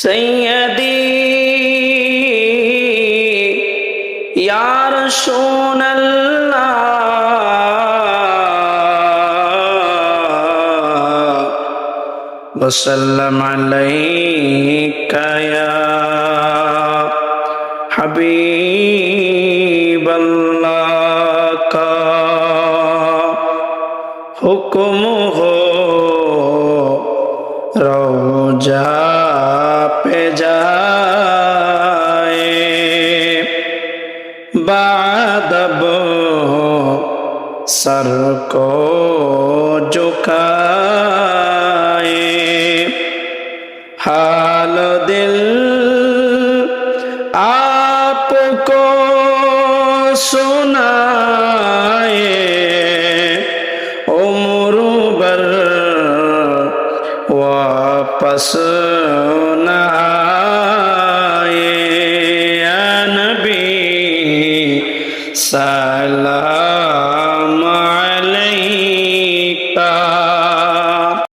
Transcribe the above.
سيدي يا رسول الله وسلم عليك يا حبيب الله کا حکم ہو روجا বাদব সর কোকা হাল দিল আপ কো সুনায়ে না সালাম আলাইকা।